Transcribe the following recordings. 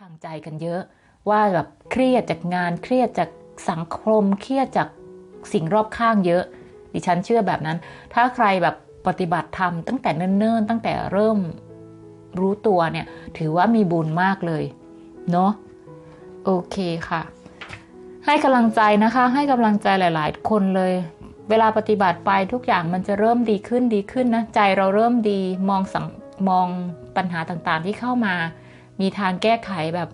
ทางใจกันเยอะ ว่าแบบเครียดจากงานเครียดจากสังคมเครียดจากสิ่งรอบข้างเยอะ ดิฉันเชื่อแบบนั้น ถ้าใครแบบปฏิบัติธรรมตั้งแต่เนิ่นๆ ตั้งแต่เริ่มรู้ตัวเนี่ย ถือว่ามีบุญมากเลย เนาะโอเคค่ะ ให้กำลังใจนะคะ ให้กำลังใจหลาย ๆ คนเลย เวลาปฏิบัติไปทุกอย่างมันจะเริ่มดีขึ้นดีขึ้นนะ ใจเราเริ่มดีมองสังมองปัญหาต่างๆที่เข้ามา มีทางแก้ไขแบบ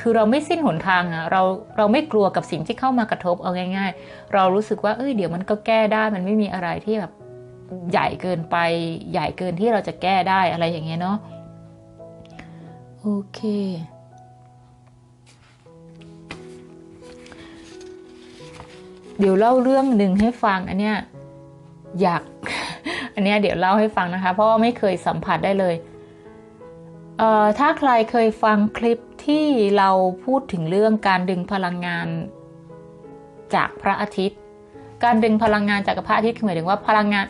คือเราไม่สิ้นหนทางอะเราเราไม่กลัวกับสิ่งที่เข้ามากระทบเอาง่าย ๆ เรารู้สึกว่าเอ้ยเดี๋ยวมันก็แก้ได้มันไม่มีอะไรที่แบบใหญ่เกินไปใหญ่เกินที่เราจะแก้ได้อะไรอย่างเงี้ยเนาะโอเค เดี๋ยวเล่าเรื่องหนึ่งให้ฟังอันเนี้ยอยาก อันเนี้ยเดี๋ยวเล่าให้ฟังนะคะ เพราะว่าไม่เคยสัมผัสได้เลย ถ้าใครเคยฟังคลิปที่เราพูดถึงเรื่องการดึงพลังงานจากพระอาทิตย์ การดึงพลังงานจากพระอาทิตย์คือหมายถึงว่าพลังงาน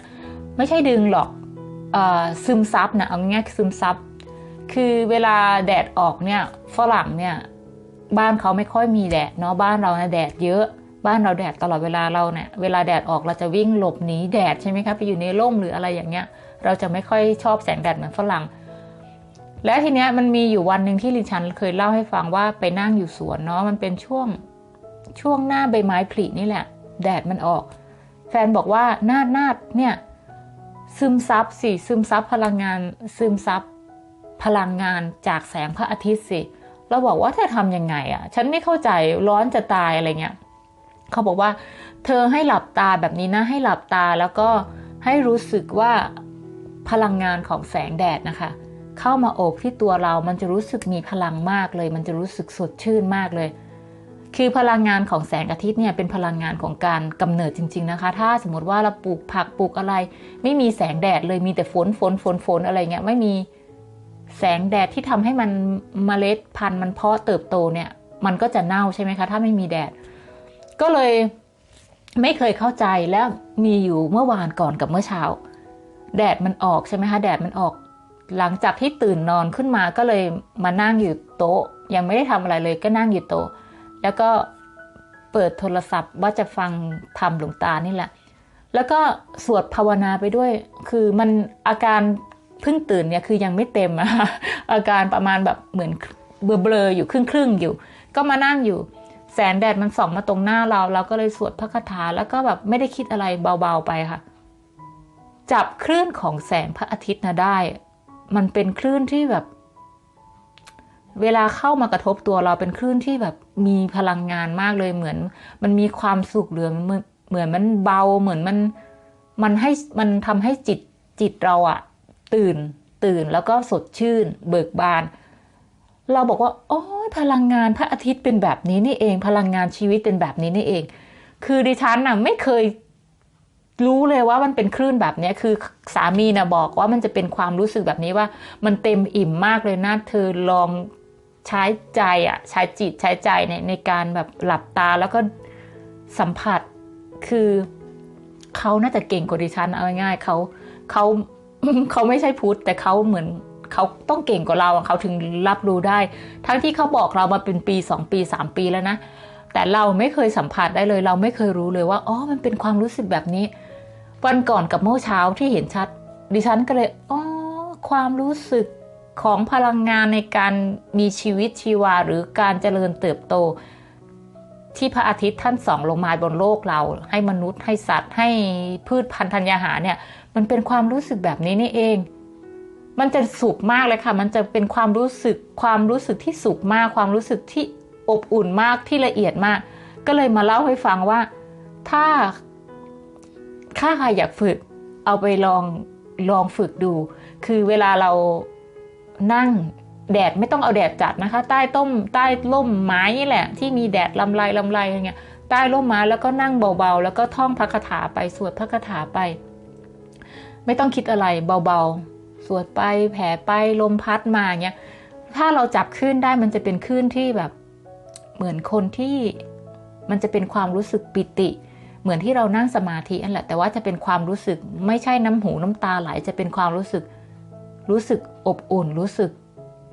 ไม่ใช่ดึงหรอกออซึมซับนะเอาง่ายๆซึมซับคือเวลาแดดออกเนี่ยฝรั่งเนี่ยบ้านเขาไม่ค่อยมีแดดเนาะบ้านเรานะแดดเยอะ บ้านเราแดดตลอดเวลาเราเนี่ยเวลาแดดออกเราจะวิ่งหลบหนีแดดใช่ไหมคะไปอยู่ในร่มหรืออะไรอย่างเงี้ย เราจะไม่ค่อยชอบแสงแดดเหมือนฝรั่ง และทีเนี้ยมันมีอยู่วันหนึ่งที่ลิชันเคยเล่าให้ฟังว่าไปนั่งอยู่สวนเนาะมันเป็นช่วงช่วงหน้าใบไม้ผลินี่แหละ แดดมันออก แฟนบอกว่านาดนาดเนี่ยซึมซับสิซึมซับพลังงาน ซึมซับพลังงานจากแสงพระอาทิตย์สิเราบอกว่าเธอทำยังไงอะ่ะ ฉันไม่เข้าใจร้อนจะตายอะไรเงี้ยเขาบอกว่า เธอให้หลับตาแบบนี้นะ ให้หลับตาแล้วก็ให้รู้สึกว่าพลังงานของแสงแดดนะคะ เข้ามาโอบที่ตัวเรา มันจะรู้สึกมีพลังมากเลย มันจะรู้สึกสดชื่นมากเลย คือพลังงานของแสงอาทิตย์เนี่ยเป็นพลังงานของการกำเนิดจริง ๆนะคะ ถ้าสมมติว่าเราปลูกผักปลูกอะไร ไม่มีแสงแดดเลยมีแต่ฝนฝนฝนฝนอะไรเงี้ยไม่มีแสงแดดที่ทำให้มันเมล็ดพันธุ์มันเพาะเติบโตเนี่ย มันก็จะเน่าใช่ไหมคะ ถ้าไม่มีแดด ก็เลยไม่เคยเข้าใจแล้วมีอยู่เมื่อวานก่อนกับเมื่อเช้า แดดมันออกใช่ไหมคะแดดมันออก หลังจากที่ตื่นนอนขึ้นมาก็เลยมานั่งอยู่โต๊ะ ยังไม่ได้ทำอะไรเลยก็นั่งอยู่โต๊ะ แล้วก็เปิดโทรศัพท์ว่าจะฟังธรรมหลวงตานี่แหละ แล้วก็สวดภาวนาไปด้วย คือมันอาการเพิ่งตื่นเนี่ยคือยังไม่เต็มอะอาการประมาณแบบเหมือนเบลอๆอยู่ครึ่งๆอยู่ ก็มานั่งอยู่ แสงแดดมันส่องมาตรงหน้าเรา เราก็เลยสวดพระคาถาแล้วก็แบบไม่ได้คิดอะไรเบาๆไปค่ะ จับคลื่นของแสงพระอาทิตย์นะได้ มันเป็นคลื่นที่แบบ เวลาเข้ามากระทบตัวเราเป็นคลื่นที่แบบมีพลังงานมากเลยเหมือน มันมีความสุขเหลือเหมือนเหมือนมันเบาเหมือนมันมันให้มันทำให้จิตจิตเราอะตื่นตื่นแล้วก็สดชื่น เบิกบาน เราบอกว่าโอ้พลังงานพระอาทิตย์เป็นแบบนี้นี่เอง พลังงานชีวิตเป็นแบบนี้นี่เอง คือดิฉันน่ะไม่เคย รู้เลยว่ามันเป็นคลื่นแบบนี้คือสามีนะบอกว่ามันจะเป็นความรู้สึกแบบนี้ว่า มันเต็มอิ่มมากเลยนะเธอลองใช้ใจอะใช้จิตใช้ใจในในการแบบหลับตาแล้วก็สัมผัสคือเขาน่าจะเก่งกว่าดิฉันเอาง่ายๆเขาเขาเขาไม่ใช่พุทธแต่เขาเหมือนเขาต้องเก่งกว่าเราเขาถึงรับรู้ได้ ทั้งที่เขาบอกเรามาเป็นปีสองปีสามปีแล้วนะแต่เราไม่เคยสัมผัสได้เลย เราไม่เคยรู้เลยว่าอ๋อมันเป็นความรู้สึกแบบนี้ วันก่อนกับเมื่อเช้าที่เห็นชัด ดิฉันก็เลยอ๋อความรู้สึกของพลังงานในการมีชีวิตชีวาหรือการเจริญเติบโต ที่พระอาทิตย์ท่านส่องลงมาบนโลกเรา ให้มนุษย์ให้สัตว์ ให้พืชพันธุ์ธัญญาหารเนี่ย มันเป็นความรู้สึกแบบนี้นี่เอง มันจะสุขมากเลยค่ะ มันจะเป็นความรู้สึกความรู้สึกที่สุขมาก ความรู้สึกที่อบอุ่นมากที่ละเอียดมาก ก็เลยมาเล่าให้ฟังว่า ถ้า ถ้าใครอยากฝึกเอาไปลองลองฝึกดู คือเวลาเรานั่งแดดไม่ต้องเอาแดดจัดนะคะ ใต้ต้มใต้ร่มไม้นี่แหละ ที่มีแดดลำไรลำไรอะไรเงี้ยใต้ร่มไม้แล้วก็นั่งเบาๆ แล้วก็ท่องพระคาถาไปสวดพระคาถาไป ไม่ต้องคิดอะไรเบาๆ สวดไปแผ่ไปลมพัดมาเงี้ยถ้าเราจับคลื่นได้มันจะเป็นคลื่นที่แบบเหมือนคนที่มันจะเป็นความรู้สึกปิติ เหมือนที่เรานั่งสมาธินั่นแหละ แต่ว่าจะเป็นความรู้สึก ไม่ใช่น้ำหูน้ำตาไหลจะเป็นความรู้สึก รู้สึกอบอุ่น รู้สึก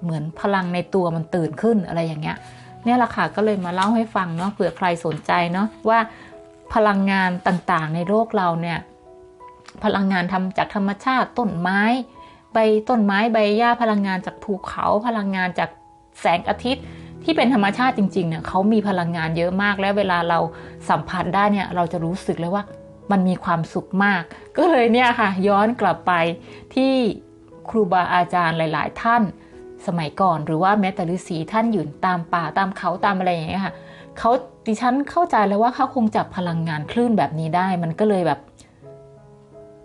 เหมือนพลังในตัวมันตื่นขึ้นอะไรอย่างเงี้ยเนี่ยแหละค่ะก็เลยมาเล่าให้ฟังเนาะเผื่อใครสนใจเนาะว่าพลังงานต่างๆ ในโลกเราเนี่ย พลังงานทำจากธรรมชาติต้นไม้ ใบต้นไม้ใบหญ้าพลังงานจากภูเขาพลังงานจากแสงอาทิตย์ ที่เป็นธรรมชาติจริงๆเนี่ยเขามีพลังงานเยอะมาก และเวลาเราสัมผัสได้เนี่ยเราจะรู้สึกเลยว่ามันมีความสุขมาก ก็เลยเนี่ยค่ะ ย้อนกลับไปที่ครูบาอาจารย์หลาย ๆ ท่านสมัยก่อน หรือว่าแม้แต่ฤาษีท่านอยู่ตามป่าตามเขาตามอะไรอย่างเงี้ยค่ะเขาดิฉันเข้าใจแล้วว่าเขาคงจับพลังงานคลื่นแบบนี้ได้ มันก็เลยแบบ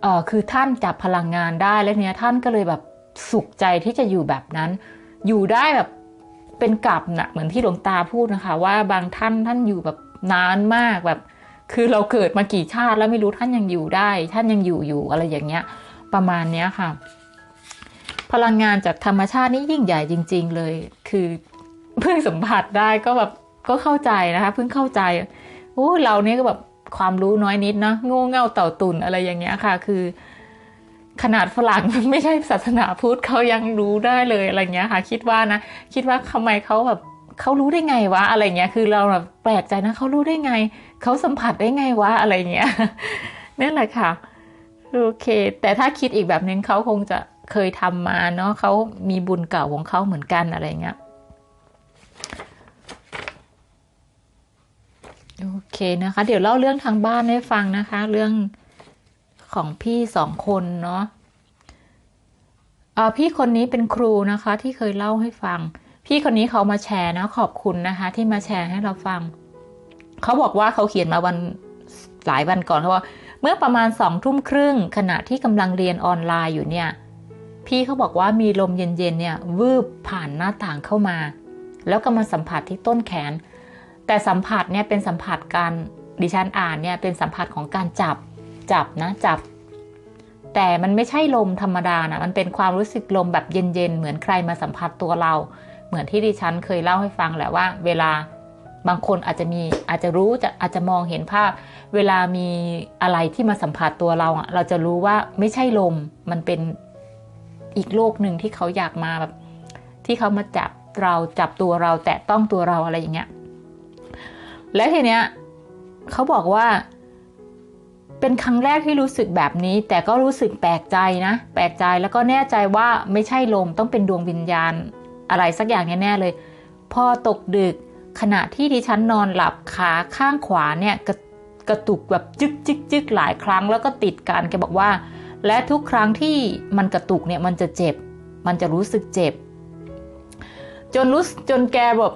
เออคือท่านจับพลังงานได้แล้วเนี้ยท่านก็เลยแบบสุขใจที่จะอยู่แบบนั้น อยู่ได้แบบ เป็นกลับนะเหมือนที่หลวงตาพูดนะคะ ว่าบางท่านท่านอยู่แบบนานมากแบบ คือเราเกิดมากี่ชาติแล้วไม่รู้ท่านยังอยู่ได้ ท่านยังอยู่อยู่อะไรอย่างเงี้ย ประมาณเนี้ยค่ะ พลังงานจากธรรมชาตินี่ยิ่งใหญ่จริง ๆ เลย คือเพิ่งสัมผัสได้ก็แบบก็เข้าใจนะคะเพิ่งเข้าใจโอ้เราเนี่ยก็แบบความรู้น้อยนิดเนาะโง่เง่าเต่าตุนอะไรอย่างเงี้ยค่ะ คือ ขนาดฝรั่งไม่ใช่ศาสนาพุทธเขายังรู้ได้เลยอะไรเงี้ยค่ะ คิดว่านะ คิดว่าทำไมเขาแบบเขารู้ได้ไงวะอะไรเงี้ยคือเราแบบแปลกใจนะเขารู้ได้ไงเขาสัมผัสได้ไงวะอะไรเงี้ยนั่นแหละค่ะโอเค แต่ถ้าคิดอีกแบบนึงเขาคงจะเคยทำมาเนาะเขามีบุญเก่าของเขาเหมือนกันอะไรเงี้ยโอเคนะคะ เดี๋ยวเล่าเรื่องทางบ้านให้ฟังนะคะ เรื่อง ของพี่สองคนเนาะพี่คนนี้เป็นครูนะคะที่เคยเล่าให้ฟัง พี่คนนี้เขามาแชร์นะขอบคุณนะคะ ที่มาแชร์ให้เราฟัง เขาบอกว่าเขาเขียนมาวันหลายวันก่อนเขาว่า เมื่อประมาณสองทุ่มครึ่งขณะที่กำลังเรียนออนไลน์อยู่เนี่ย พี่เขาบอกว่ามีลมเย็นๆเนี่ยวืบผ่านหน้าต่างเข้ามา แล้วก็มาสัมผัสที่ต้นแขน แต่สัมผัสเนี่ยเป็นสัมผัสการดิฉันอ่านเนี่ยเป็นสัมผัสของการจับ จับนะจับ แต่มันไม่ใช่ลมธรรมดานะมันเป็นความรู้สึกลมแบบเย็นๆ เหมือนใครมาสัมผัสตัวเรา เหมือนที่ดิฉันเคยเล่าให้ฟังแหละว่า เวลาบางคนอาจจะมีอาจจะรู้จะอาจจะมองเห็นภาพ เวลามีอะไรที่มาสัมผัสตัวเราอะเราจะรู้ว่าไม่ใช่ลมมันเป็นอีกโลกหนึ่งที่เขาอยากมาแบบที่เขามาจับเราจับตัวเราแตะต้องตัวเราอะไรอย่างเงี้ย และทีเนี้ยเขาบอกว่า เป็นครั้งแรกที่รู้สึกแบบนี้ แต่ก็รู้สึกแปลกใจนะ แปลกใจแล้วก็แน่ใจว่าไม่ใช่ลมต้องเป็นดวงวิญญาณ อะไรสักอย่างแน่ๆเลย พอตกดึกขณะที่ดิฉันนอนหลับขาข้างขวาเนี่ยกระกระตุกแบบจึกจึกจึกหลายครั้งแล้วก็ติดกันแกบอกว่า และทุกครั้งที่มันกระตุกเนี่ยมันจะเจ็บ มันจะรู้สึกเจ็บ จนรู้จนแกแบบ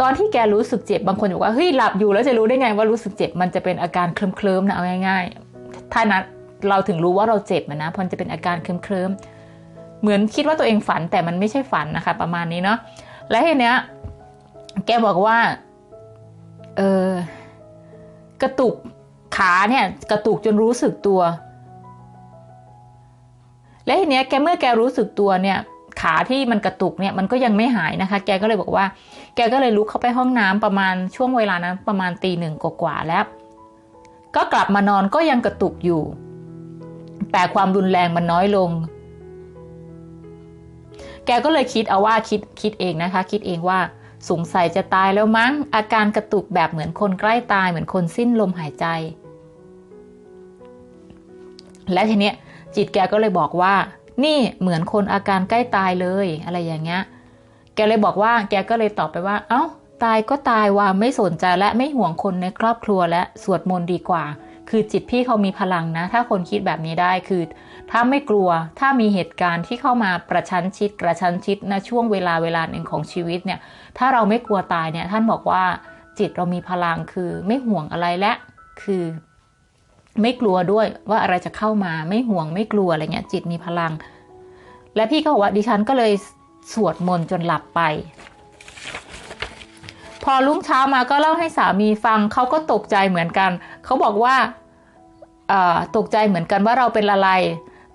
ตอนที่แกรู้สึกเจ็บบางคนบอกว่าเฮ้ยหลับอยู่แล้วจะรู้ได้ไงว่ารู้สึกเจ็บมันจะเป็นอาการเคลิ้มๆนะเอาง่ายๆถ้านั้นเราถึงรู้ว่าเราเจ็บนะเพราะจะเป็นอาการเคลิ้มๆเหมือนคิดว่าตัวเองฝันแต่มันไม่ใช่ฝันนะคะ ประมาณนี้เนาะและทีเนี้ยแกบอกว่าเออกระตุกขาเนี่ยกระตุกจนรู้สึกตัว และทีเนี้ยแกเมื่อแกรู้สึกตัวเนี่ย ขาที่มันกระตุกเนี่ยมันก็ยังไม่หายนะคะ แกก็เลยบอกว่า แกก็เลยลุกเข้าไปห้องน้ำประมาณช่วงเวลานั้นประมาณตีหนึ่งกว่าแล้ว ก็กลับมานอนก็ยังกระตุกอยู่ แต่ความรุนแรงมันน้อยลง แกก็เลยคิดเอาว่าคิดคิดเองนะคะ คิดเองว่าสงสัยจะตายแล้วมั้งอาการกระตุกแบบเหมือนคนใกล้ตายเหมือนคนสิ้นลมหายใจ และทีเนี้ยจิตแกก็เลยบอกว่า นี่เหมือนคนอาการใกล้ตายเลยอะไรอย่างเงี้ย แกเลยบอกว่า แกก็เลยตอบไปว่า เอา้า ตายก็ตายว่าไม่สนใจและไม่ห่วงคนในครอบครัวและสวดมนต์ดีกว่า คือจิตพี่เขามีพลังนะ ถ้าคนคิดแบบนี้ได้คือ ถ้าไม่กลัว ถ้ามีเหตุการณ์ที่เข้ามาประชันชิดกระชั้นชิดณช่วงเวลาเวลาหนึ่งของชีวิตเนี่ย ถ้าเราไม่กลัวตายเนี่ย ท่านบอกว่าจิตเรามีพลังคือไม่ห่วงอะไรและ คือ ไม่กลัวด้วยว่าอะไรจะเข้ามาไม่ห่วงไม่กลัวอะไรเงี้ยจิตมีพลัง และพี่ก็บอกว่าดิฉันก็เลยสวดมนต์จนหลับไป พอรุ่งเช้ามาก็เล่าให้สามีฟังเขาก็ตกใจเหมือนกันเขาบอกว่าตกใจเหมือนกันว่าเราเป็นอะไร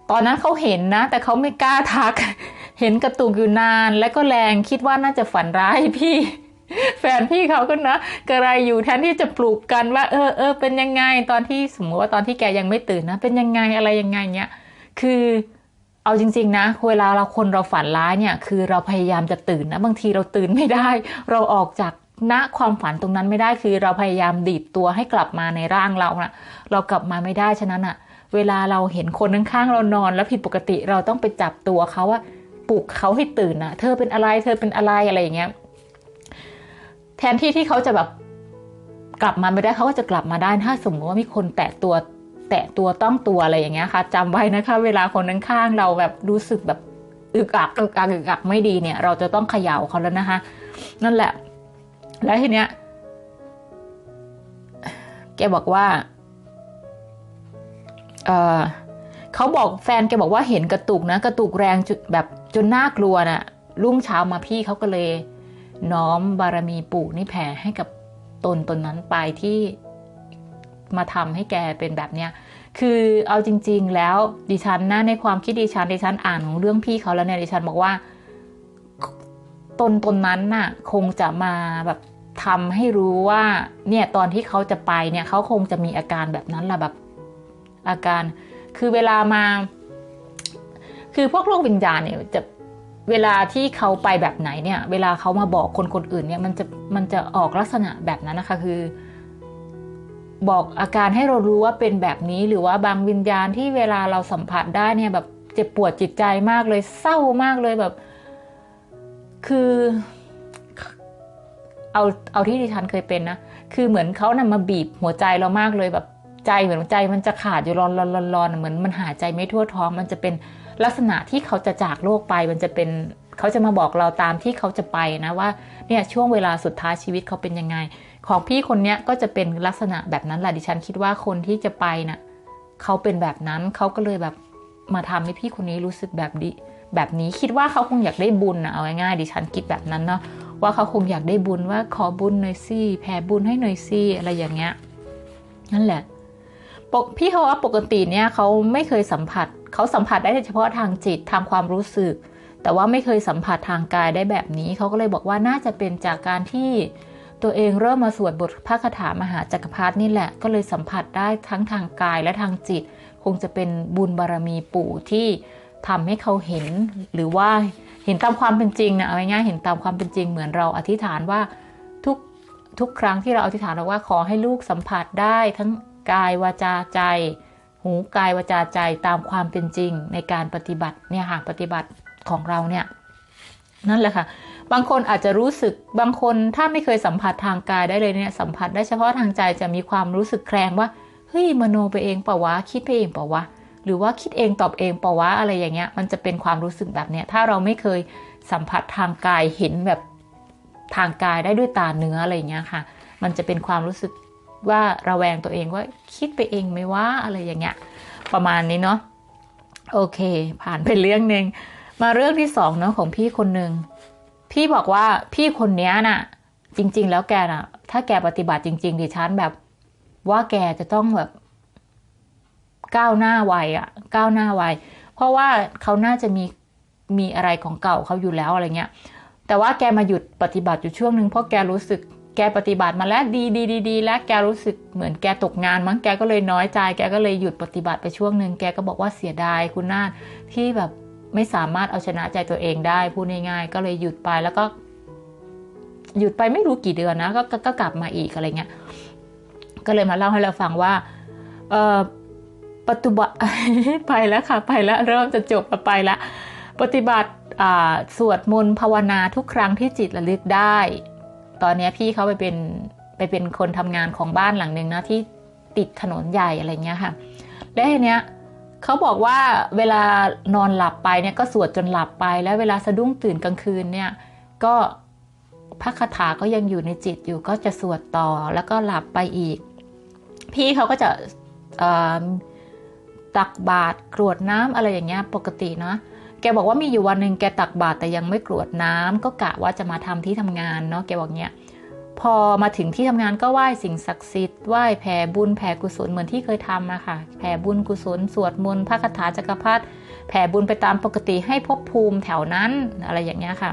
ตอนนั้นเขาเห็นนะ แต่เขาไม่กล้าทัก เห็นกระตุกอยู่นาน และก็แรงคิดว่าน่าจะฝันร้ายพี่ แฟนพี่เขาก็นะกระไรอยู่แทนที่จะปลูกกันว่า เออเออเป็นยังไงตอนที่สมมติว่าตอนที่แกยังไม่ตื่นนะ เป็นยังไงอะไรยังไงเนี้ยคือเอาจริง ๆ นะ เวลาเราคนเราฝันร้ายเนี่ย คือเราพยายามจะตื่นนะ บางทีเราตื่นไม่ได้ เราออกจากณความฝันตรงนั้นไม่ได้ คือเราพยายามดีดตัวให้กลับมาในร่างเรานะเรากลับมาไม่ได้ ฉะนั้นอะเวลาเราเห็นคนข้างๆเรานอน แล้วผิดปกติ เราต้องไปจับตัวเขาว่าปลุกเขาให้ตื่นนะเธอเป็นอะไร เธอเป็นอะไรอะไรอย่างเงี้ย แทนที่ที่เขาจะแบบกลับมาไม่ได้เขาก็จะกลับมาได้ถ้าสมมติว่ามีคนแตะตัว แตะตัวต้องตัวอะไรอย่างเงี้ยค่ะจำไว้นะคะ เวลาคนข้างๆเราแบบรู้สึกแบบอึกอักอึกอักอึกอักไม่ดีเนี่ย เราจะต้องเขย่าเขาแล้วนะคะ นั่นแหละ แล้วทีเนี้ยแกบอกว่าเออเขาบอกแฟนแกบอกว่าเห็นกระตุกนะ กระตุกแรงจุดแบบจนน่ากลัวนะ่ะรุ่งเช้ามาพี่เขาก็เลย น้อมบารมีปู่นี่แผ่ให้กับตนตนนั้นไปที่มาทำให้แกเป็นแบบเนี้ย คือเอาจริง ๆ แล้วดิฉันนะในความคิดดิฉันดิฉันอ่านของเรื่องพี่เขาแล้วเนี่ยดิฉันบอกว่า ตนตนนั้นน่ะ คงจะมาแบบทำให้รู้ว่า เนี่ยตอนที่เขาจะไปเนี่ยเขาคงจะมีอาการแบบนั้นแหละแบบอาการ คือเวลามา คือพวกโลกวิญญาณเนี่ยจะ เวลาที่เขาไปแบบไหนเนี่ย เวลาเขามาบอกคนคนอื่นเนี่ยมันจะมันจะออกลักษณะแบบนั้นนะคะคือ บอกอาการให้เรารู้ว่าเป็นแบบนี้หรือว่าบางวิญญาณที่เวลาเราสัมผัสได้เนี่ยแบบเจ็บปวดจิตใจมากเลยเศร้ามากเลยแบบ คือเอาเอาที่ดิฉันเคยเป็นนะคือเหมือนเขานำมาบีบหัวใจเรามากเลยแบบใจเหมือนใจมันจะขาดอยู่รอนร้อนร้อนร้อนเหมือนมันหายใจไม่ทั่วท้อง มันจะเป็น ลักษณะที่เขาจะจากโลกไปมันจะเป็นเขาจะมาบอกเราตามที่เขาจะไปนะว่าเนี่ยช่วงเวลาสุดท้ายชีวิตเขาเป็นยังไง ของพี่คนเนี้ยก็จะเป็นลักษณะแบบนั้นแหละดิฉันคิดว่าคนที่จะไปนะ่ะเขาเป็นแบบนั้นเขาก็เลยแบบมาทำให้พี่คนนี้รู้สึกแบบดีแบบนี้คิดว่าเขาคงอยากได้บุญนะเอาง่ายๆดิฉันคิดแบบนั้นเนาะว่าเขาคงอยากได้บุญว่าขอบุญหน่อยสิแผ่บุญให้หน่อยสิอะไรอย่างเงี้ยนั่นแหละ พี่เขาว่าปกติเนี่ยเขาไม่เคยสัมผัสเขาสัมผัสได้เฉพาะทางจิตทางความรู้สึก แต่ว่าไม่เคยสัมผัสทางกายได้แบบนี้เขาก็เลยบอกว่าน่าจะเป็นจากการที่ตัวเองเริ่มมาสวดบทพระคาถามหาจักรพรรดินี่แหละ ก็เลยสัมผัสได้ทั้งทางกายและทางจิต คงจะเป็นบุญบารมีปู่ที่ทำให้เขาเห็น หรือว่าเห็นตามความเป็นจริงนะเอาง่ายๆเห็นตามความเป็นจริงเหมือนเราอธิษฐานว่าทุกทุกครั้งที่เราอธิษฐานเราว่าขอให้ลูกสัมผัสได้ทั้ง กายวาจาใจ หูกายวาจาใจตามความเป็นจริงในการปฏิบัติเนี่ยค่ะปฏิบัติของเราเนี่ยนั่นแหละค่ะ บางคนอาจจะรู้สึกบางคนถ้าไม่เคยสัมผัสทางกายได้เลยเนี่ยสัมผัสได้เฉพาะทางใจจะมีความรู้สึกแคลงว่าเฮ้ยมโนไปเองเปล่าวะคิดไปเองเปล่าวะหรือว่าคิดเองตอบเองเปล่าวะอะไรอย่างเงี้ย มันจะเป็นความรู้สึกแบบเนี้ยถ้าเราไม่เคยสัมผัสทางกายเห็นแบบทางกายได้ด้วยตาเนื้ออะไรเงี้ยค่ะ มันจะเป็นความรู้สึก ว่าระแวงตัวเองว่าคิดไปเองไหมว่าอะไรอย่างเงี้ยประมาณนี้เนาะโอเค ผ่านไปเรื่องหนึ่งมาเรื่องที่สองเนาะของพี่คนหนึ่งพี่บอกว่าพี่คนนี้น่ะ จริง ๆ แล้วแกน่ะ ถ้าแกปฏิบัติจริง ๆ ดิฉันแบบ ว่าแกจะต้องแบบก้าวหน้าไวอะก้าวหน้าไวเพราะว่าเขาน่าจะมีมีอะไรของเก่าเขาอยู่แล้วอะไรเงี้ยแต่ว่าแกมาหยุดปฏิบัติอยู่ช่วงหนึ่งเพราะแกรู้สึก แกปฏิบัติมาแล้วดีดีดีดีแล้วแกรู้สึกเหมือนแกตกงานมั้งแกก็เลยน้อยใจ แกก็เลยหยุดปฏิบัติไปช่วงหนึ่งแกก็บอกว่าเสียดายคุณนาฏที่แบบไม่สามารถเอาชนะใจตัวเองได้พูดง่ายๆก็เลยหยุดไปแล้วก็ หยุดไปไม่รู้กี่เดือนนะก็กก็กลับมาอีกอะไรเงี้ยก็เลยมาเล่าให้เราฟังว่าเออปฏิบัติไปแล้วค่ะไปแล้วเริ่มจะจบไปแล้วปฏิบัติสวดมนต์ภาวนาทุกครั้งที่จิตระลึกได้ ตอนนี้พี่เขาไปเป็นไปเป็นคนทำงานของบ้านหลังหนึ่งนะที่ติดถนนใหญ่อะไรเงี้ยค่ะ และทีเนี้ยเขาบอกว่าเวลานอนหลับไปเนี่ยก็สวดจนหลับไป แล้วเวลาสะดุ้งตื่นกลางคืนเนี่ยก็พระคาถาก็ยังอยู่ในจิตอยู่ก็จะสวดต่อแล้วก็หลับไปอีก พี่เขาก็จะตักบาตรกรวดน้ำอะไรอย่างเงี้ยปกติเนาะ แกบอกว่ามีอยู่วันหนึ่งแกตักบาตรแต่ยังไม่กรวดน้ำก็กะว่าจะมาทำที่ทำงานเนาะแกบอกเงี้ยพอมาถึงที่ทำงานก็ไหว้สิ่งศักดิ์สิทธิ์ไหว้แผ่บุญแผ่กุศลเหมือนที่เคยทำอะค่ะแผ่บุญกุศลสวดมนต์พระคาถาจักรพรรดิแผ่บุญไปตามปกติให้ภพภูมิแถวนั้นอะไรอย่างเงี้ยค่ะ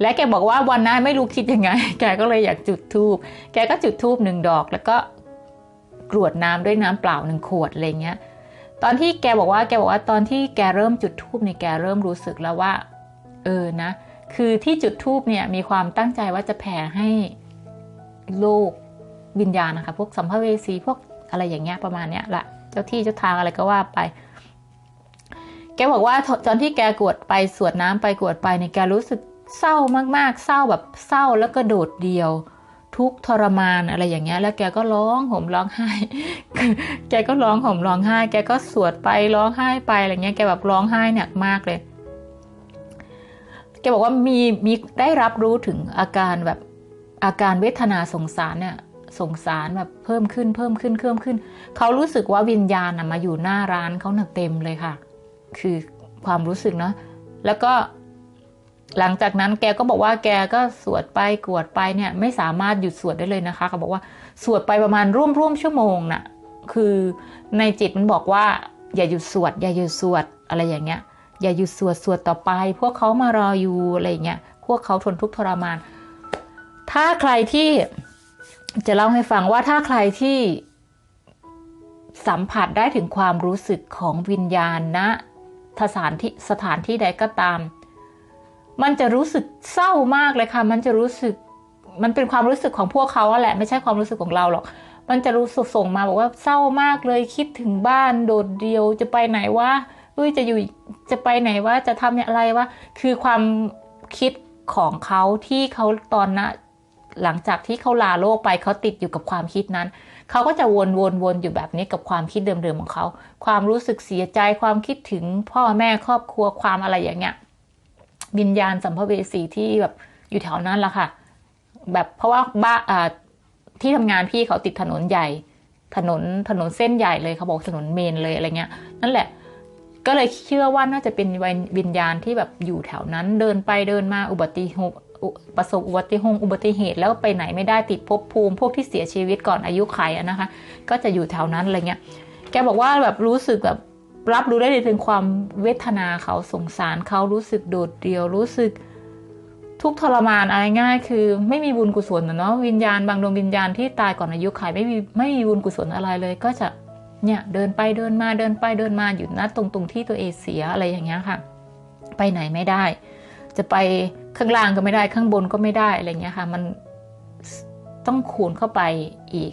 และแกบอกว่าวันนั้นไม่รู้คิดยังไง แกก็เลยอยากจุดธูปแกก็จุดธูปหนึ่งดอก แล้วก็กรวดน้ำด้วยน้ำเปล่าหนึ่งขวดอะไรเงี้ย ตอนที่แกบอกว่าแกบอกว่าตอนที่แกเริ่มจุดทูบเนี่ยแกเริ่มรู้สึกแล้วว่า เออนะ คือที่จุดทูบเนี่ยมีความตั้งใจว่าจะแผ่ให้โลกวิญญาณนะคะ พวกสัมภเวสีพวกอะไรอย่างเงี้ยประมาณเนี้ยแหละเจ้าที่เจ้าทางอะไรก็ว่าไป แกบอกว่าตอนที่แกกวดไปสวดน้ำไปกวดไปเนี่ยแกรู้สึกเศร้ามากๆ เศร้าแบบเศร้าแล้วก็โดดเดียว ทุกทรมานอะไรอย่างเงี้ย แล้วแกก็ร้องห่มร้องไห้ แกก็ร้องห่มร้องไห้ แกก็สวดไปร้องไห้ไปอะไรเงี้ย แกแบบร้องไห้หนักมากเลย แกบอกว่ามีมีได้รับรู้ถึงอาการแบบอาการเวทนาสงสารเนี่ยสงสารแบบเพิ่มขึ้นเพิ่มขึ้นเพิ่มขึ้น เขารู้สึกว่าวิญญาณมาอยู่หน้าร้านเขาหนักเต็มเลยค่ะ คือความรู้สึกเนาะแล้วก็ หลังจากนั้นแกก็บอกว่าแกก็สวดไปกวดไปเนี่ยไม่สามารถหยุดสวดได้เลยนะคะเขาบอกว่าสวดไปประมาณร่วมร่วมชั่วโมงน่ะคือในจิตมันบอกว่า อย่าหยุดสวด อย่าหยุดสวดอะไรอย่างเงี้ย อย่าหยุดสวดสวดต่อไป พวกเขามารออยู่อะไรอย่างเงี้ยพวกเขาทนทุกข์ทรมาน ถ้าใครที่จะเล่าให้ฟังว่าถ้าใครที่สัมผัสได้ถึงความรู้สึกของวิญญาณณสถานที่สถานที่ใดก็ตาม มันจะรู้สึกเศร้ามากเลยค่ะ มันจะรู้สึก มันเป็นความรู้สึกของพวกเขาอะแหละ ไม่ใช่ความรู้สึกของเราหรอก มันจะรู้สึกส่งมาบอกว่าเศร้ามากเลย คิดถึงบ้านโดดเดียว จะไปไหนวะเอ้ย จะอยู่ จะไปไหนวะ จะทำอะไรวะ คือความคิดของเขาที่เขาตอนนะหลังจากที่เขาลาโลกไปเขาติดอยู่กับความคิดนั้น เขาก็จะวนวนวนอยู่แบบนี้กับความคิดเดิมๆของเขา ความรู้สึกเสียใจความคิดถึงพ่อแม่ครอบครัวความอะไรอย่างเงี้ย วิญญาณสัมภเวสีที่แบบอยู่แถวนั้นละค่ะ แบบเพราะว่าบ้าที่ทำงานพี่เขาติดถนนใหญ่ ถนนถนนเส้นใหญ่เลยเขาบอกถนนเมนเลยอะไรเงี้ย นั่นแหละ ก็เลยเชื่อว่าน่าจะเป็นวิญญาณที่แบบอยู่แถวนั้นเดินไปเดินมาอุบัติเหตุประสบอุบัติหตุอุบัติเหตุแล้วไปไหนไม่ได้ติดภพภูมิ พวกที่เสียชีวิตก่อนอายุไขนะคะ ก็จะอยู่แถวนั้นอะไรเงี้ย แกบอกว่าแบบรู้สึกแบบ รับรู้ได้ถึงความเวทนาเขาสงสารเขารู้สึกโดดเดี่ยวรู้สึกทุกทรมานอะไรง่ายคือ ไม่มีบุญกุศลนเนาะวิญญาณบางดวงวิญญาณที่ตายก่อนอายุไขไม่มีไม่มีบุญกุศลอะไรเลย ก็จะเนี่ยเดินไปเดินมาเดินไปเดินมาอยู่นะตรงตรงที่ตัวเองเสียอะไรอย่างเงี้ยค่ะ ไปไหนไม่ได้ จะไปข้างล่างก็ไม่ได้ข้างบนก็ไม่ได้อะไรเงี้ยค่ะ มันต้องคูณเข้าไปอีก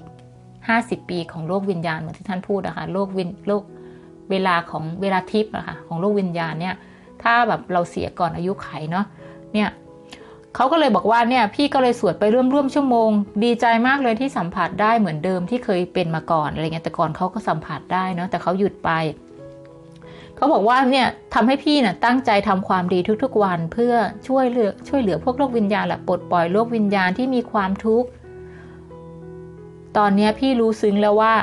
50 ปีของโลกวิญญาณเหมือนที่ท่านพูดนะคะโลกวินโลก เวลาของเวลาทิพย์อะค่ะของโลกวิญญาณเนี่ยถ้าแบบเราเสียก่อนอายุไขเนาะเนี่ยเขาก็เลยบอกว่าเนี่ยพี่ก็เลยสวดไปร่วมร่วมชั่วโมง ดีใจมากเลยที่สัมผัสได้เหมือนเดิมที่เคยเป็นมาก่อนอะไรเงี้ยแต่ก่อนเขาก็สัมผัสได้เนาะแต่เขาหยุดไปเขาบอกว่าเนี่ยทำให้พี่น่ะตั้งใจทำความดีทุกๆวัน เพื่อช่วยเหลือช่วยเหลือพวกโลกวิญญาณแหละปลดปล่อยโลกวิญญาณที่มีความทุกข์ตอนนี้พี่รู้ซึ้งแล้วว่า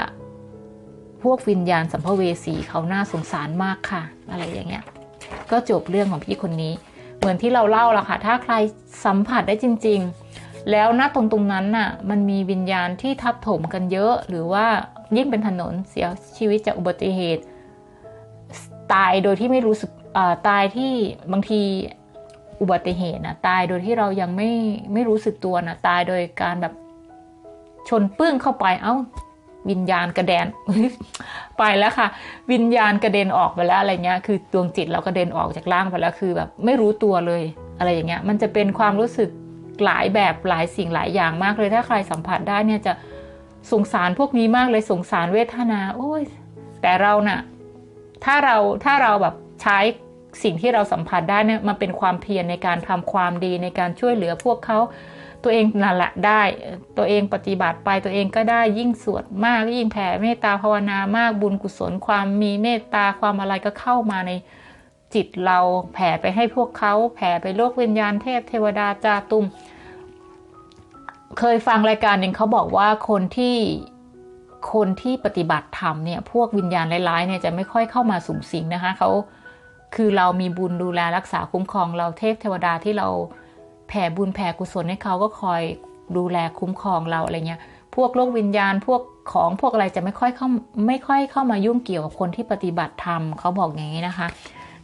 พวกวิญญาณสัมภเวสีเขาน่าสงสารมากค่ะ อะไรอย่างเงี้ย ก็จบเรื่องของพี่คนนี้ เหมือนที่เราเล่าละค่ะ ถ้าใครสัมผัสได้จริง ๆ แล้วณตรงตรงนั้นน่ะ มันมีวิญญาณที่ทับถมกันเยอะ หรือว่ายิ่งเป็นถนนเสียชีวิตจากอุบัติเหตุ ตายโดยที่ไม่รู้สึกตายที่บางทีอุบัติเหตุนะตายโดยที่เรายังไม่ไม่รู้สึกตัวนะตายโดยการแบบชนปึ้งเข้าไปเอ้า วิญญาณกระเด็นไปแล้วค่ะ วิญญาณกระเด็นออกไปแล้วอะไรเงี้ย คือดวงจิตเรากระเด็นออกจากร่างไปแล้วคือแบบไม่รู้ตัวเลยอะไรอย่างเงี้ย มันจะเป็นความรู้สึกหลายแบบหลายสิ่งหลายอย่างมากเลยถ้าใครสัมผัสได้เนี่ยจะสงสารพวกนี้มากเลยสงสารเวทนา โอ้ยแต่เราน่ะถ้าเราถ้าเราแบบใช้สิ่งที่เราสัมผัสได้เนี่ยมาเป็นความเพียรในการทำความดีในการช่วยเหลือพวกเขา ตัวเองนั่นแหละได้ตัวเองปฏิบัติไปตัวเองก็ได้ยิ่งสวดมากยิ่งแผ่เมตตาภาวนามากบุญกุศลความมีเมตตาความอะไรก็เข้ามาในจิตเราแผ่ไปให้พวกเขาแผ่ไปโลกวิญญาณเทพเทวดาจาตุม เคยฟังรายการหนึ่งเขาบอกว่าคนที่คนที่ปฏิบัติธรรมเนี่ยพวกวิญญาณร้ายๆเนี่ยจะไม่ค่อยเข้ามาสุ่มสิงนะคะเขาคือเรามีบุญดูแลรักษาคุ้มครองเราเทพเทวดาที่เรา แผ่บุญแผ่กุศลให้เขาก็คอยดูแลคุ้มครองเราอะไรเงี้ย พวกโลกวิญญาณพวกของพวกอะไรจะไม่ค่อยเข้าไม่ค่อยเข้ามายุ่งเกี่ยวกับคนที่ปฏิบัติธรรมเขาบอกอย่างนี้นะคะ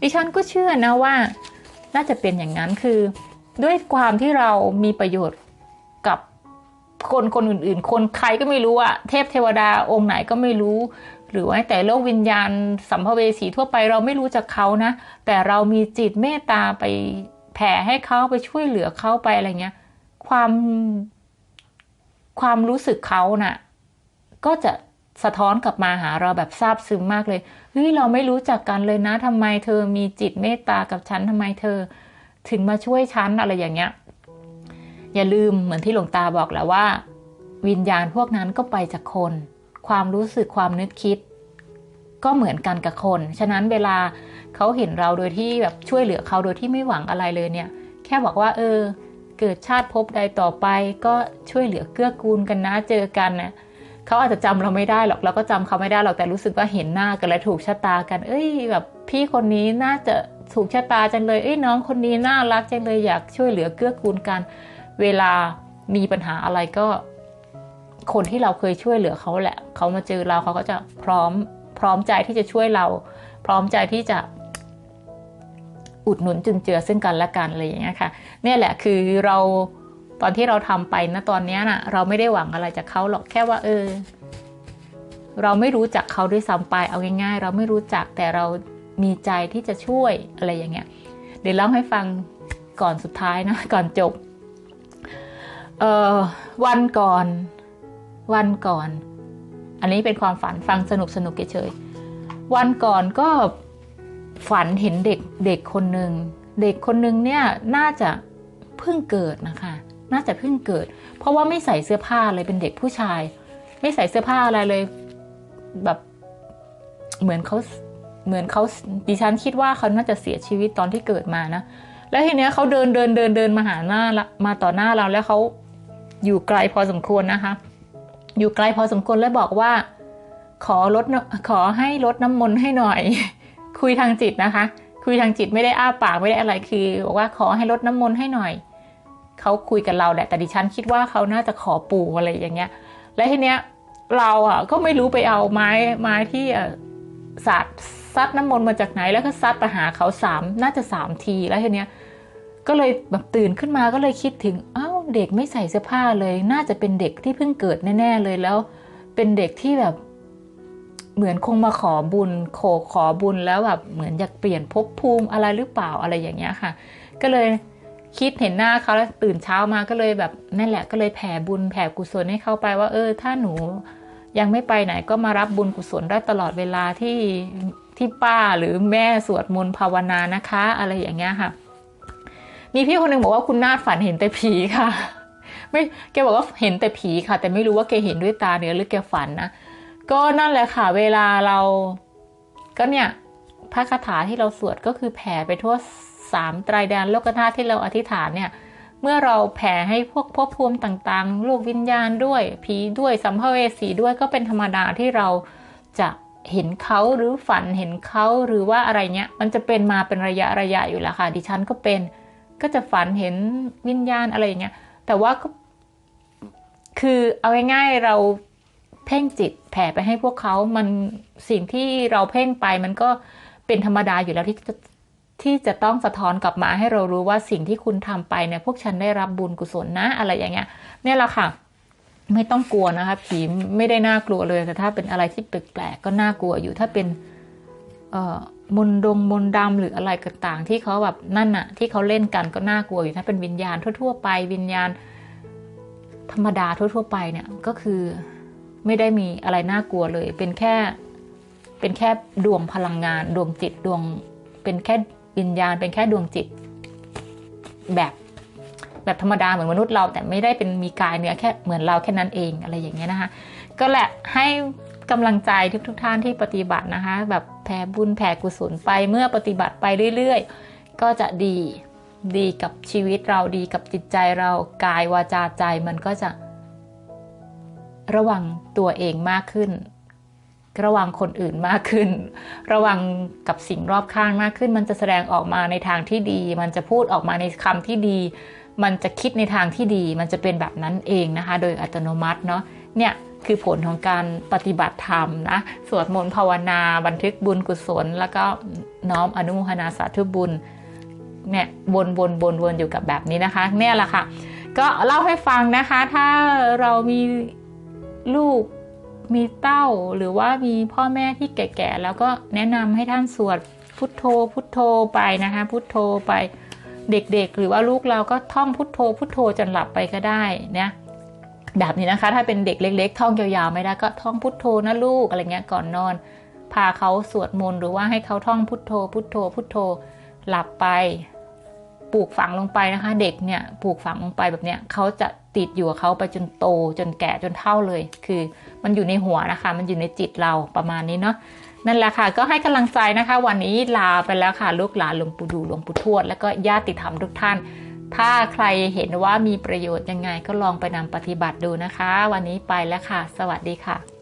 ดิฉันก็เชื่อนะว่า น่าจะเป็นอย่างนั้นคือ ด้วยความที่เรามีประโยชน์กับคนคนอื่น ๆ คนใครก็ไม่รู้อะเทพเทวดาองค์ไหนก็ไม่รู้ หรือว่าแต่โลกวิญญาณสัมภเวสีทั่วไปเราไม่รู้จักเขานะ แต่เรามีจิตเมตตาไป แผ่ให้เขาไปช่วยเหลือเขาไปอะไรเงี้ย ความความรู้สึกเขาน่ะ ก็จะสะท้อนกลับมาหาเราแบบซาบซึ้งมากเลยเฮ้ยเราไม่รู้จักกันเลยนะทำไมเธอมีจิตเมตตากับฉันทำไมเธอ ถึงมาช่วยฉันอะไรอย่างเงี้ย อย่าลืมเหมือนที่หลวงตาบอกแล้วว่า วิญญาณพวกนั้นก็ไปจากคน ความรู้สึกความนึกคิด ก็เหมือนกันกับคน ฉะนั้นเวลาเขาเห็นเราโดยที่แบบช่วยเหลือเขาโดยที่ไม่หวังอะไรเลยเนี่ย แค่บอกว่า เออ เกิดชาติภพใดต่อไป ก็ช่วยเหลือเกื้อกูลกันนะเจอกันนะเขาอาจจะจำเราไม่ได้หรอกเราก็จำเขาไม่ได้หรอกแต่รู้สึกว่าเห็นหน้ากันและถูกชะตากัน เอ้ย แบบพี่คนนี้น่าจะถูกชะตาจังเลยเอ้ยน้องคนนี้น่ารักจังเลยอยากช่วยเหลือเกื้อกูลกัน เวลามีปัญหาอะไรก็ คนที่เราเคยช่วยเหลือเขาแหละเขามาเจอเราเขาก็จะพร้อม พร้อมใจที่จะช่วยเรา พร้อมใจที่จะอุดหนุนจุนเจือซึ่งกันและกันอะไรอย่างเงี้ยค่ะเนี่ยแหละคือเราตอนที่เราทำไปนะตอนนี้นะ่ะ เราไม่ได้หวังอะไรจากเขาหรอกแค่ว่า เออ เราไม่รู้จักเขาด้วยซ้ำไปเอาง่ายๆ เราไม่รู้จักแต่เรามีใจที่จะช่วยอะไรอย่างเงี้ย เดี๋ยวเล่าให้ฟังก่อนสุดท้ายนะก่อนจบ เอ่อวันก่อน วันก่อน อันนี้เป็นความฝันฟังสนุกสนุกเฉยๆวันก่อนก็ฝันเห็นเด็กเด็กคนหนึ่งเด็กคนหนึ่งเนี่ยน่าจะเพิ่งเกิดนะคะ น่าจะเพิ่งเกิด เพราะว่าไม่ใส่เสื้อผ้าเลยเป็นเด็กผู้ชาย ไม่ใส่เสื้อผ้าอะไรเลยแบบเหมือนเขาเหมือนเขาดิฉันคิดว่าเขาน่าจะเสียชีวิตตอนที่เกิดมานะแล้วทีเนี้ยเขาเดินเดินเดินเดินมาหาหน้าละมาต่อหน้าเราแล้วเขาอยู่ไกลพอสมควรนะคะ อยู่ไกลพอสมควรแล้วบอกว่า ขอลดขอให้ลดน้ำมนต์ให้หน่อย คุยทางจิตนะคะ คุยทางจิตไม่ได้อ้าปากไม่ได้อะไรคือบอกว่าขอให้ลดน้ำมนต์ให้หน่อยเขาคุยกับเราแหละแต่ดิฉันคิดว่าเขาน่าจะขอปู่อะไรอย่างเงี้ย และทีเนี้ยเราอะก็ไม่รู้ไปเอาไม้ไม้ที่สาดซัดน้ำมนต์มาจากไหนแล้วก็ซัดไปหาเขาสามน่าจะสามทีแล้วทีเนี้ยก็เลยแบบตื่นขึ้นมาก็เลยคิดถึงอ้า เด็กไม่ใส่เสื้อผ้าเลย น่าจะเป็นเด็กที่เพิ่งเกิดแน่ๆเลยแล้ว เป็นเด็กที่แบบ เหมือนคงมาขอบุญโขขอบุญแล้วแบบเหมือนอยากเปลี่ยนภพภูมิอะไรหรือเปล่าอะไรอย่างเงี้ยค่ะ ก็เลยคิดเห็นหน้าเขาแล้วตื่นเช้ามาก็เลยแบบนั่นแหละก็เลยแผ่บุญแผ่กุศลให้เขาไปว่า เออ ถ้าหนูยังไม่ไปไหนก็มารับบุญกุศลได้ตลอดเวลาที่ที่ป้าหรือแม่สวดมนต์ภาวนานะคะ อะไรอย่างเงี้ยค่ะ มีพี่คนหนึ่งบอกว่าคุณนาฏฝันเห็นแต่ผีค่ะ ไม่แกบอกว่าเห็นแต่ผีค่ะ แต่ไม่รู้ว่าแกเห็นด้วยตาเนื้อหรือแกฝันนะก็นั่นแหละค่ะ เวลาเรา ก็เนี่ยพระคาถาที่เราสวดก็คือแผ่ไปทั่วสามไตรแดนโลกธาตุที่เราอธิษฐานเนี่ย เมื่อเราแผ่ให้พวกภพภูมิต่างๆ โลกวิญญาณด้วย ผีด้วยสัมภเวสีด้วยก็เป็นธรรมดาที่เราจะเห็นเขาหรือฝันเห็นเขาหรือว่าอะไรเงี้ยมันจะเป็นมาเป็นระยะระยะอยู่แล้วค่ะ ดิฉันก็เป็น ก็จะฝันเห็นวิญญาณอะไรอย่างเงี้ย แต่ว่าก็คือเอาง่ายๆเราเพ่งจิตแผ่ไปให้พวกเขา มันสิ่งที่เราเพ่งไปมันก็เป็นธรรมดาอยู่แล้วที่จะที่จะต้องสะท้อนกลับมาให้เรารู้ว่าสิ่งที่คุณทำไปเนี่ยพวกฉันได้รับบุญกุศลนะอะไรอย่างเงี้ย เนี่ยแหละค่ะ ไม่ต้องกลัวนะคะผีไม่ได้น่ากลัวเลยแต่ถ้าเป็นอะไรที่แปลกๆก็น่ากลัวอยู่ถ้าเป็น เอ่อ มนดงมนดำหรืออะไรต่างๆ ที่เขาแบบนั่นน่ะที่เขาเล่นกันก็น่ากลัวอยู่ถ้าเป็นวิญญาณทั่ว ๆ ไป วิญญาณ ธรรมดาทั่ว ๆ ไปเนี่ยก็คือไม่ได้มีอะไรน่ากลัวเลย เป็นแค่เป็นแค่ดวงพลังงาน ดวงจิตดวง เป็นแค่วิญญาณ เป็นแค่ดวงจิต แบบแบบธรรมดาเหมือนมนุษย์เราแต่ไม่ได้เป็นมีกายเนื้อแค่เหมือนเราแค่นั้นเองอะไรอย่างเงี้ยนะคะก็แหละให้ กำลังใจทุกทุกท่านที่ปฏิบัตินะคะ แบบแผ่บุญแผ่กุศลไปเมื่อปฏิบัติไปเรื่อยๆ ก็จะดีดีกับชีวิตเราดีกับจิตใจเรากายวาจาใจมันก็จะระวังตัวเองมากขึ้น ระวังคนอื่นมากขึ้น ระวังกับสิ่งรอบข้างมากขึ้น มันจะแสดงออกมาในทางที่ดี มันจะพูดออกมาในคำที่ดี มันจะคิดในทางที่ดี มันจะเป็นแบบนั้นเองนะคะ โดยอัตโนมัติเนาะเนี่ย คือผลของการปฏิบัติธรรมนะสวดมนต์ภาวนาบันทึกบุญกุศล แล้วก็น้อมอนุโมทนาสาธุบุญเนี่ยวนวนวนวนอยู่กับแบบนี้นะคะ เนี่ยแหละค่ะ ก็เล่าให้ฟังนะคะ ถ้าเรามีลูกมีเต้าหรือว่ามีพ่อแม่ที่แก่ๆแล้วก็แนะนำให้ท่านสวดพุทโธ พุทโธไปนะคะ พุทโธไปเด็กๆ หรือว่าลูกเราก็ท่องพุทโธ พุทโธจนหลับไปก็ได้นะ แบบนี้นะคะ ถ้าเป็นเด็กเล็ก ๆ ท่องยาวๆไม่ได้ก็ท่องพุทโธนะลูกอะไรเงี้ยก่อนนอน พาเขาสวดมนต์หรือว่าให้เขาท่องพุทโธ พุทโธ พุทโธหลับไปปลูกฝังลงไปนะคะ เด็กเนี่ยปลูกฝังลงไปแบบเนี้ยเขาจะติดอยู่กับเขาไปจนโตจนแก่จนเฒ่าเลย คือมันอยู่ในหัวนะคะ มันอยู่ในจิตเราประมาณนี้เนาะนั่นแหละค่ะ ก็ให้กำลังใจนะคะ วันนี้ลาไปแล้วค่ะ ลูกหลานหลวงปู่ดูหลวงปู่ทวด แล้วก็ญาติธรรมทุกท่าน ถ้าใครเห็นว่ามีประโยชน์ยังไงก็ลองไปนำปฏิบัติดูนะคะ วันนี้ไปแล้วค่ะ สวัสดีค่ะ